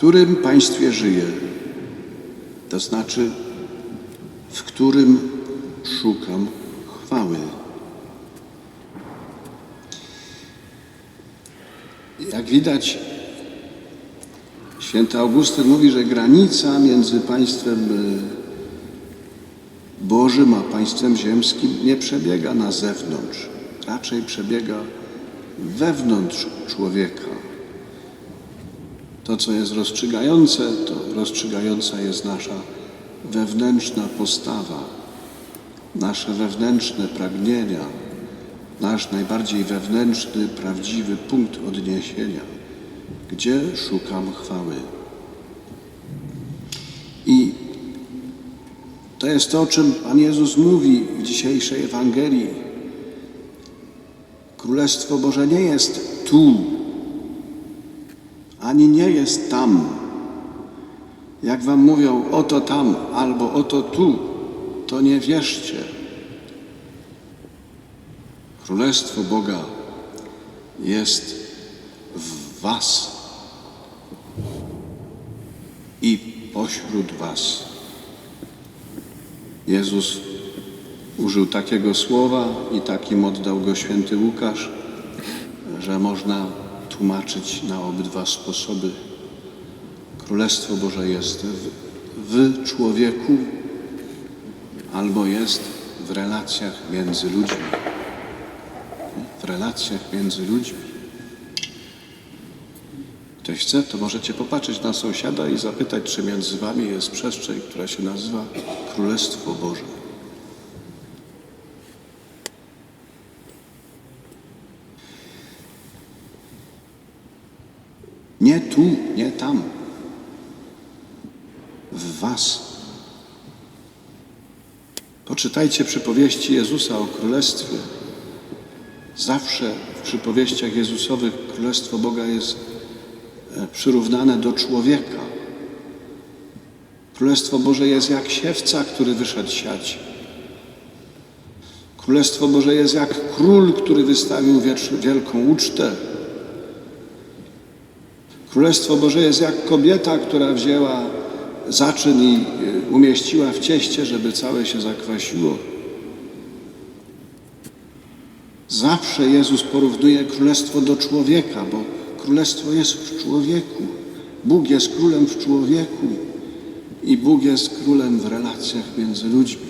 którym państwie żyję, to znaczy w którym szukam chwały. Jak widać, święty Augustyn mówi, że granica między państwem e, Bożym a państwem ziemskim nie przebiega na zewnątrz, raczej przebiega wewnątrz człowieka. To, co jest rozstrzygające, to rozstrzygająca jest nasza wewnętrzna postawa, nasze wewnętrzne pragnienia, nasz najbardziej wewnętrzny, prawdziwy punkt odniesienia, gdzie szukam chwały. I to jest to, o czym Pan Jezus mówi w dzisiejszej Ewangelii. Królestwo Boże nie jest tu, ani nie jest tam. Jak wam mówią, oto tam albo oto tu, to nie wierzcie. Królestwo Boga jest w Was i pośród Was. Jezus użył takiego słowa i takim oddał go święty Łukasz, że można tłumaczyć na obydwa sposoby. Królestwo Boże jest w, w człowieku albo jest w relacjach między ludźmi. W relacjach między ludźmi. Ktoś chce, to możecie popatrzeć na sąsiada i zapytać, czy między wami jest przestrzeń, która się nazywa Królestwo Boże. Nie tu, nie tam. W was. Poczytajcie przypowieści Jezusa o Królestwie. Zawsze w przypowieściach Jezusowych Królestwo Boga jest e, przyrównane do człowieka. Królestwo Boże jest jak siewca, który wyszedł siać. Królestwo Boże jest jak król, który wystawił wielką ucztę. Królestwo Boże jest jak kobieta, która wzięła zaczyn i y, umieściła w cieście, żeby całe się zakwasiło. Zawsze Jezus porównuje królestwo do człowieka, bo królestwo jest w człowieku. Bóg jest królem w człowieku i Bóg jest królem w relacjach między ludźmi.